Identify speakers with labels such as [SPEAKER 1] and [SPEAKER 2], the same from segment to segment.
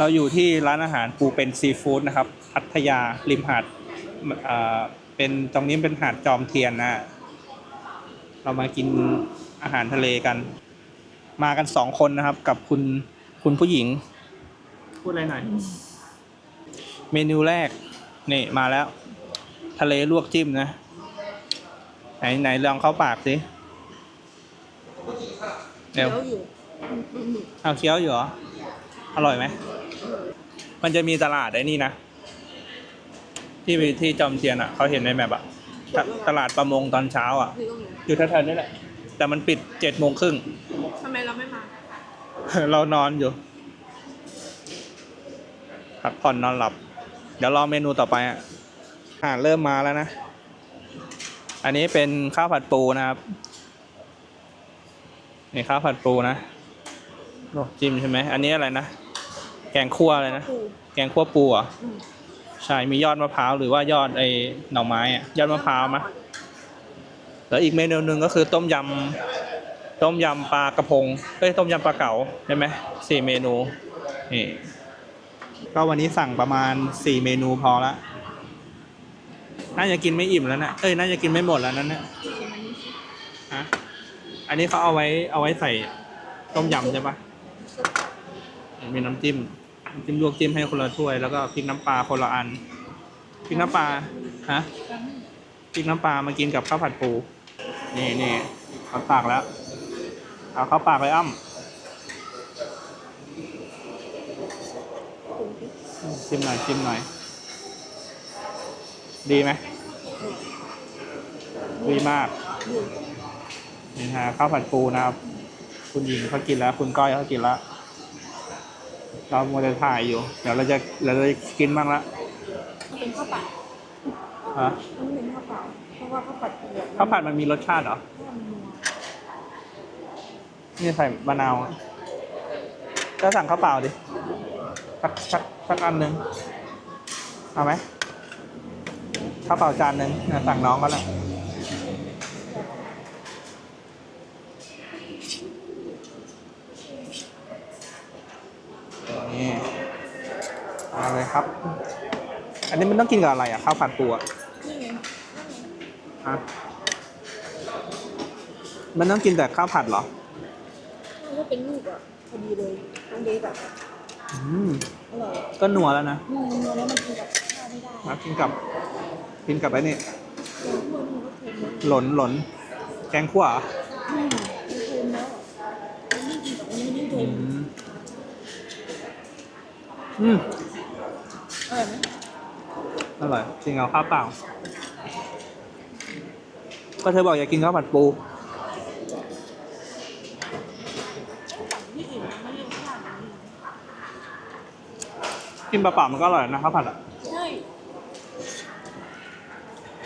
[SPEAKER 1] เราอยู่ที่ร้านอาหารปูเป็นซีฟู้ดนะครับ พัทยาริมหาดอ่าเป็นตรงนี้เป็นหาดจอมเทียนนะ เรามากินอาหารทะเลกัน มากันสองคนนะครับ กับคุณคุณผู้หญิง พูดอะไรหน่อย เมนูแรก นี่มาแล้ว ทะเลลวกจิ้มนะ ไหนไหนลองเข้าปากสิเดี๋ยว
[SPEAKER 2] เดี๋ยวอยู่
[SPEAKER 1] เอาเคี้ยวอยู่เหรอ อร่อยไหม มันจะมีตลาดไอ้นี่นะ ที่ที่จอมเทียนอะเขาเห็นในแมปอะตตลาดประมงตอนเช้าอะ
[SPEAKER 2] คือตรงไหน
[SPEAKER 1] อยู่แถวๆนี้แหละ แต่มันปิดเจ็ดโมงครึ่ง
[SPEAKER 2] ทำไมเราไม่มา
[SPEAKER 1] เรานอนอยู่พักผ่อนนอนหลับ เดี๋ยวรอเมนูต่อไปอะอาหารเริ่มมาแล้วนะ อันนี้เป็นข้าวผัดปูนะครับ นี่ข้าวผัดปูนะโอ้จิ้มใช่ไหม อันนี้อะไรนะ แกงคั่วอะไรนะ
[SPEAKER 2] ปู
[SPEAKER 1] แกงคั่วปูเหรอะ
[SPEAKER 2] อืม
[SPEAKER 1] ใช่มียอดมะพร้าวหรือว่ายอดไอ้หน่อไม้อะยอดมะพร้าวมะแล้วอีกเมนูหนึ่งก็คือต้มยำต้มยำปลากระพงเอ้ยต้มยำปลาเก๋าใช่ไหมสี่เมนูนี่ก็วันนี้สั่งประมาณสี่เมนูพอละน่าจะกินไม่อิ่มแล้วนะเอ้ยน่าจะกินไม่หมดแล้วนั่นนะฮะอันนี้เขาเอาไว้เอาไว้ใส่ต้มยำใช่ปะมีน้ำจิ้มน้ำ จิ้มลวกจิ้มให้คนละถ้วยแล้วก็พริกน้ำปลาคนละอันพริกน้ำปลาฮะพริกน้ำปลามากินกับข้าวผัดปูนี่นี่เอาปากแล้วเอาเข้าปากเลยอ้ำชิมหน่อยชิมหน่อย ดีไหมดีมากนี่ฮะข้าวผัดปูนะครับ คุณหญิงเขากินแล้ว คุณก้อยเขากินแล้ว เราโมเดลถ่ายอยู่ เดี๋ยวเราจะเราจะกินบ้างละ
[SPEAKER 2] มันเป็นข้าวผัด
[SPEAKER 1] ฮะ
[SPEAKER 2] มันเป็นข้าวเปล่าเพราะว่าข้าวผัดเปลือก
[SPEAKER 1] ข้าวผัดมันมีรสชาติเหรอ
[SPEAKER 2] มันนัว
[SPEAKER 1] นี่ใส่มะนาวอะก็สั่งข้าวเปล่าดิ สักสักสักอันหนึ่งเอาไหมข้าวเปล่าจานหนึ่งเนี่ยสั่งน้องก็แล้ว เอาเลยครับ อันนี้มันต้องกินกับอะไรอะข้าวผัดปูอะ
[SPEAKER 2] นี่ไง
[SPEAKER 1] ฮะมันต้องกินแต่ข้าวผัดเหรอ
[SPEAKER 2] มันก็เป็นลูกอะพอดีเลยน้องเดฟแบบ
[SPEAKER 1] อืม
[SPEAKER 2] อร่อย
[SPEAKER 1] ก็นัวแล้วนะ
[SPEAKER 2] อืมนัวแล้วมันกินกับข้าวไม่ได้
[SPEAKER 1] มากินกับกินกับไอ้นี่
[SPEAKER 2] แกงคั่วนี่มันก็เค็มแล้ว
[SPEAKER 1] หล่นหล่นแกงขั่วเหรอ
[SPEAKER 2] อืม อร่อย
[SPEAKER 1] จริงเอาข้าวเปล่า ก็เธอบอกอยากกินข้าวผัดปู
[SPEAKER 2] ที่อื่นมันไม่เรียกข้า
[SPEAKER 1] เปล่ามันก็อร่อยนะข้าวผัดอะ
[SPEAKER 2] ใช่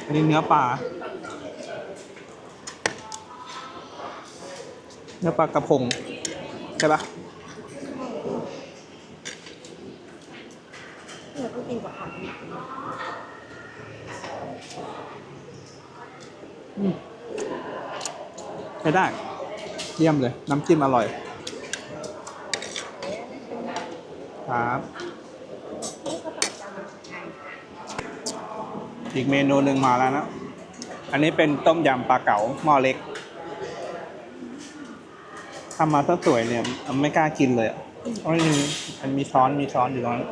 [SPEAKER 1] อันนี้เนื้อปลา เนื้อปลากระพงใช่ปะ
[SPEAKER 2] เนี่ยต้องกินกับผัก
[SPEAKER 1] อืมใช้ได้ เยี่ยมเลย น้ำจิ้มอร่อย ครับ
[SPEAKER 2] นี่ข้าวผัดจาน
[SPEAKER 1] อีกเมนูหนึ่งมาแล้วนะ อันนี้เป็นต้มยำปลาเก๋าหม้อเล็กทำมาซะสวยเนี่ยไม่กล้ากินเลยอะเพราะมันมีมันมีช้อนมีช้อนอยู่ตรงนั้น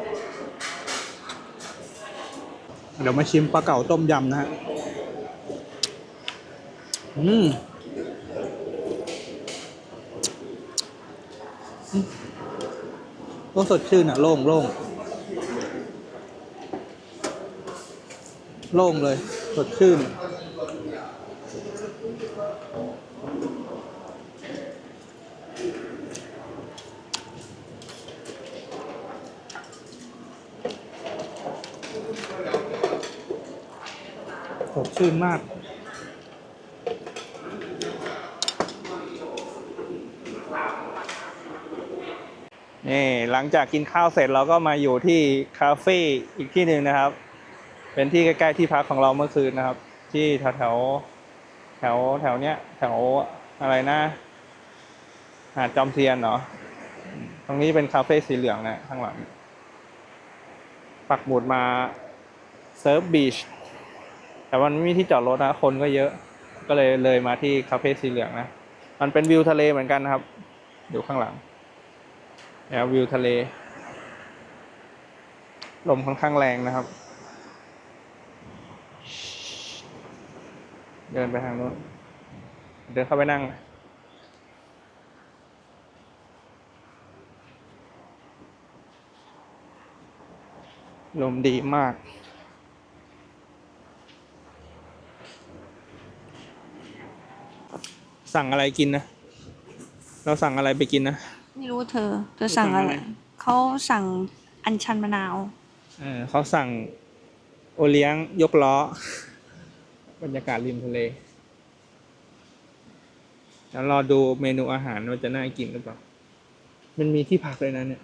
[SPEAKER 1] เดี๋ยวมาชิมปลาเก๋าต้มยำนะฮะ อืมก็สดชื่นอะ โล่งโล่งโล่งเลย สดชื่น ดชื่นมาก นี่หลังจากกินข้าวเสร็จเราก็มาอยู่ที่คาเฟ่อีกที่หนึ่งนะครับ เป็นที่ใกล้ๆที่พักของเราเมื่อคืนนะครับ ที่แถวแถวแถวแถวเนี้ยแถวอะไรนะ หาดจอมเทียนเนาะตรงนี้เป็นคาเฟ่สีเหลืองนะข้างหลังปักหมุดมาเซิร์ฟบีช แต่มันไม่มีที่จอดรถนะ คนก็เยอะ ก็เลยเลยมาที่คาเฟ่สีเหลืองนะ มันเป็นวิวทะเลเหมือนกันนะครับดูข้างหลังแล้ววิวทะเล ลมค่อนข้างแรงนะครับ เดินไปทางนู้น เดินเข้าไปนั่งลมดีมาก สั่งอะไรกินนะ เราสั่งอะไรไปกินนะ
[SPEAKER 3] ไม่รู้เธอ เธอสั่งอะไร
[SPEAKER 1] สั่งอะไร
[SPEAKER 3] เขาสั่งอัญชันมะนาว
[SPEAKER 1] เออเขาสั่งโอเลี้ยงยกล้อ บรรยากาศริมทะเล แล้วรอดูเมนูอาหารว่าจะน่ากินหรือเปล่า มันมีที่พักเลยนะเนี่ย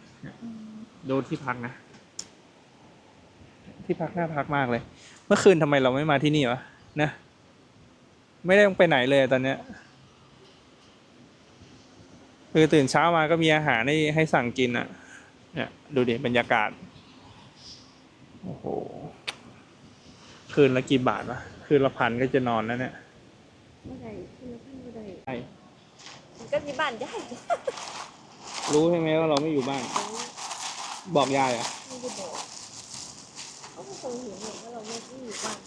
[SPEAKER 1] ดูที่พักนะ ที่พักน่าพักมากเลย เมื่อคืนทำไมเราไม่มาที่นี่วะ นะ ไม่ได้ต้องไปไหนเลยตอนเนี้ย คือตื่นเช้ามาก็มีอาหารให้ให้สั่งกินอะ เนี่ยดูดิบรรยากาศ โอ้โห คืนละกี่บาทวะ คืนละพันก็จะนอนแล้วเนี่ย
[SPEAKER 2] ไม่ได้ที่ละท่านไม่ได้
[SPEAKER 1] ใช่
[SPEAKER 2] มันก็มีบ้านได้
[SPEAKER 1] รู้ใช่ไหมว่าเราไม่อยู่บ้าน บอกยายอะ
[SPEAKER 2] ไม่ได้บอกเขาก็คงเห็นเลยว่าเราไม่ได้อยู่บ้าน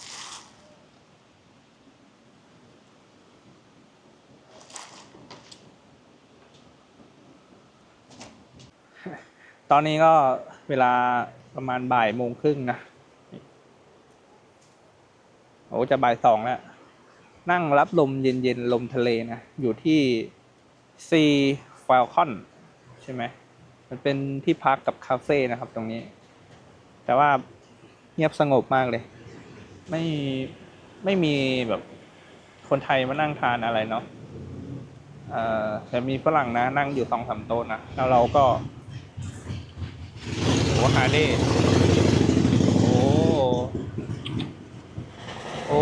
[SPEAKER 1] ตอนนี้ก็เวลาประมาณบ่ายโมงครึ่งนะ โอ้จะบ่ายสองแล้ว นั่งรับลมเย็นๆ ลมทะเลนะ อยู่ที่ซีฟ a ลคอนใช่ไหม มันเป็นที่พักกับคาเฟ่นะครับตรงนี้ แต่ว่าเงียบสงบมากเลย ไม่ไม่มีแบบคนไทยมานั่งทานอะไรเนาะแต่มีฝรั่งนะนั่งอยู่สองสามโต๊ะนะ แล้วเราก็ โอ้ฮาร์เด้โอ้โอ้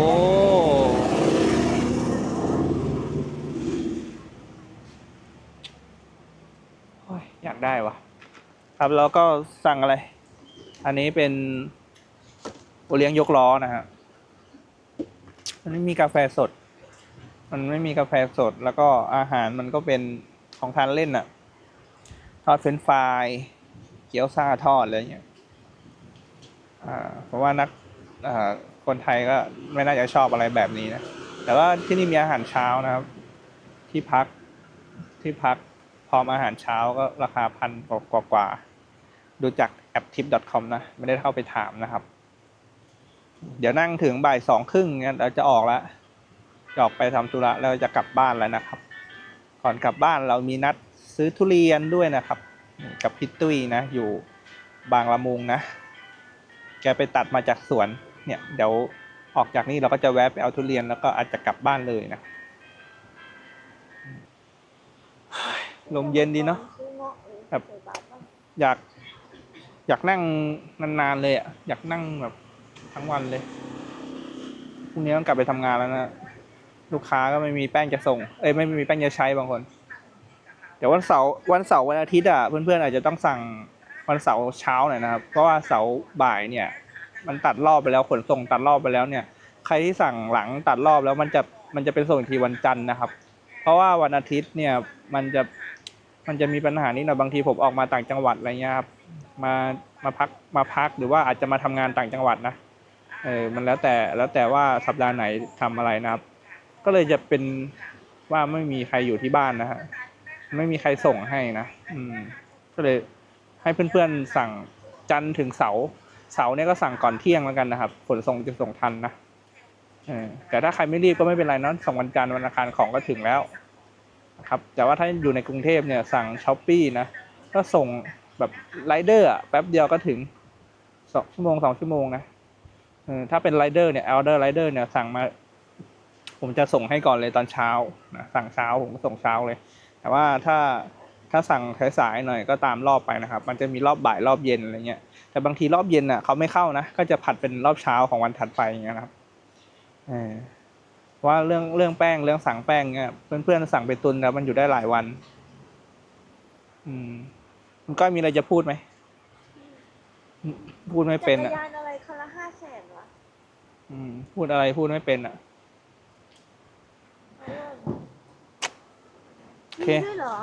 [SPEAKER 1] อยากได้วะครับแล้วก็สั่งอะไร อันนี้เป็นโอเลี้ยงยกล้อนะฮะมันไม่มีกาแฟสด มันไม่มีกาแฟสด แล้วก็อาหารมันก็เป็นของทานเล่นอะทอดเฟรนฟราย เกี๊ยวซ่าทอดอะไรเงี้ยอ่าเพราะว่านักอ่าคนไทยก็ไม่น่าจะชอบอะไรแบบนี้นะ แต่ว่าที่นี่มีอาหารเช้านะครับ ที่พักที่พักพร้อมอาหารเช้าก็ราคาพันกว่ากว่าดูจากแอป tip.com นะ ไม่ได้เข้าไปถามนะครับ เดี๋ยวนั่งถึงบ่ายสองครึ่งเนี่ยเราจะออกแล้วจะออกไปทำธุระแล้วจะกลับบ้านแล้วนะครับ ก่อนกลับบ้านเรามีนัดซื้อทุเรียนด้วยนะครับ กับพี่ตุ้ยนะ อยู่บางละมุงนะ แกไปตัดมาจากสวน เนี่ยเดี๋ยวออกจากนี่เราก็จะแวะไปเอาทุเรียนแล้วก็อาจจะกลับบ้านเลยนะลมเย็นดีเนาะแบบอยาก อยากนั่งนานๆเลยอะอยากนั่งแบบทั้งวันเลยพรุ่งนี้ต้องกลับไปทำงานแล้วนะลูกค้าก็ไม่มีแป้งจะส่ง เอ้ยไม่มีแป้งจะใช้บางคน เดี๋ยววันเสาร์วันเสาร์วันอาทิตย์อะเพื่อนๆอาจจะต้องสั่งวันเสาร์เช้าหน่อยนะครับ เพราะว่าเสาร์บ่ายเนี่ย มันตัดรอบไปแล้วขนส่งตัดรอบไปแล้วเนี่ย ใครที่สั่งหลังตัดรอบแล้วมันจะมันจะเป็นส่งทีวันจันทร์นะครับ เพราะว่าวันอาทิตย์เนี่ยมันจะมันจะมีปัญหานิดหน่อยบางทีผมออกมาต่างจังหวัดอะไรเงี้ยครับมามาพักมาพักหรือว่าอาจจะมาทำงานต่างจังหวัดนะเออมันแล้วแต่แล้วแต่ว่าสัปดาห์ไหนทำอะไรนะครับ ก็เลยจะเป็นว่าไม่มีใครอยู่ที่บ้านนะฮะ ไม่มีใครส่งให้นะอืมก็เลยให้เพื่อนๆสั่งจันถึงเสาเสาเนี่ยก็สั่งก่อนเที่ยงแล้วกันนะครับขนส่งจะส่งทันนะเออแต่ถ้าใครไม่รีบก็ไม่เป็นไรเนอะส่งวันจันทร์วันอังคารของก็ถึงแล้วนะครับแต่ว่าถ้าอยู่ในกรุงเทพเนี่ยสั่งช้อปปี้นะก็ส่งแบบไรเดอร์อะแป๊บเดียวก็ถึงสองชั่วโมงสองชั่วโมงนะถ้าเป็นไรเดอร์เนี่ยออเดอร์ไรเดอร์เนี่ยสั่งมา ผมจะส่งให้ก่อนเลยตอนเช้านะสั่งเช้าผมก็ส่งเช้าเลย แต่ว่าถ้าถ้าสั่งสายๆหน่อยก็ตามรอบไปนะครับ มันจะมีรอบบ่ายรอบเย็นอะไรเงี้ย แต่บางทีรอบเย็นอะเขาไม่เข้านะ ก็จะผัดเป็นรอบเช้าของวันถัดไปอย่างเงี้ยครับว่าเรื่องเรื่องแป้งเรื่องสั่งแป้งเนี่ยเพื่อนๆสั่งไปตุนแล้วมันอยู่ได้หลายวัน อืมมันก็มีอะไรจะพูดไหม พูดไม่เป็นอะจั
[SPEAKER 2] กรยานอะไรคละห้าแสนวะ
[SPEAKER 1] อืม พูดอะไรพูดไม่เป็นอะ โอเค
[SPEAKER 2] ด้เหรอ